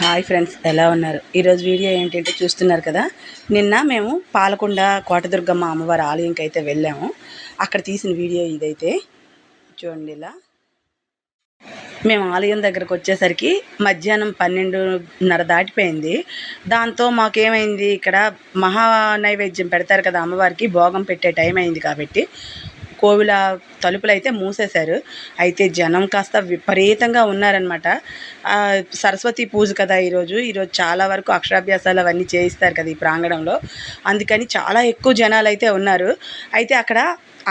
Hi friends ఎలా ఉన్నారు? ఈరోజు వీడియో ఏంటంటే చూస్తున్నారు కదా నిన్న మేము పాలకొండ కోటదుర్గమ్మ అమ్మవారి ఆలయంకి అయితే వెళ్ళాము. అక్కడ తీసిన వీడియో ఇదైతే. చూడండి ఇలా. మేము ఆలయం దగ్గరకు వచ్చేసరికి మధ్యాహ్నం పన్నెండున్నర దాటిపోయింది. దాంతో మాకేమైంది ఇక్కడ మహా నైవేద్యం పెడతారు కదా అమ్మవారికి భోగం పెట్టే టైం అయింది కాబట్టి కోవిల తలుపులు అయితే మూసేశారు. అయితే జనం కాస్త విపరీతంగా ఉన్నారనమాట సరస్వతి పూజ కదా ఈరోజు. ఈరోజు చాలా వరకు అక్షరాభ్యాసాలు అవన్నీ చేయిస్తారు కదా ఈ ప్రాంగణంలో. అందుకని చాలా ఎక్కువ జనాలు అయితే ఉన్నారు. అయితే అక్కడ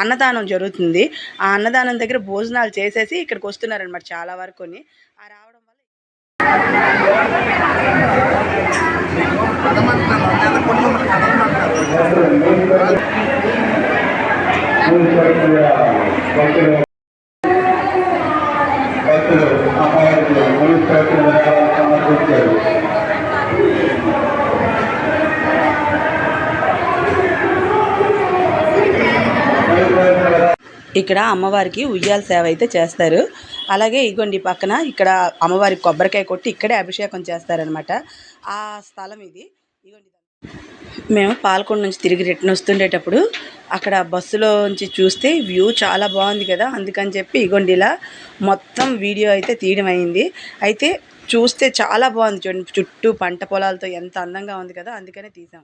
అన్నదానం జరుగుతుంది. ఆ అన్నదానం దగ్గర భోజనాలు చేసేసి ఇక్కడికి వస్తున్నారనమాట చాలా వరకుని. ఆ రావడం వల్ల భక్తులు అమ్మాయిలు సమర్పించారు. ఇక్కడ అమ్మవారికి ఉయ్యాల సేవ అయితే చేస్తారు. అలాగే ఇగోండి పక్కన ఇక్కడ అమ్మవారికి కొబ్బరికాయ కొట్టి ఇక్కడే అభిషేకం చేస్తారనమాట ఆ స్థలం ఇది. ఇగోండి మేము పాలకొండ నుంచి తిరిగి రిటర్న్ వస్తుండేటప్పుడు అక్కడ బస్సులో నుంచి చూస్తే వ్యూ చాలా బాగుంది కదా అందుకని చెప్పి ఇగోండి ఇలా మొత్తం వీడియో అయితే తీయడం అయింది. అయితే చూస్తే చాలా బాగుంది చూడండి చుట్టూ పంట పొలాలతో ఎంత అందంగా ఉంది కదా అందుకనే తీసాం.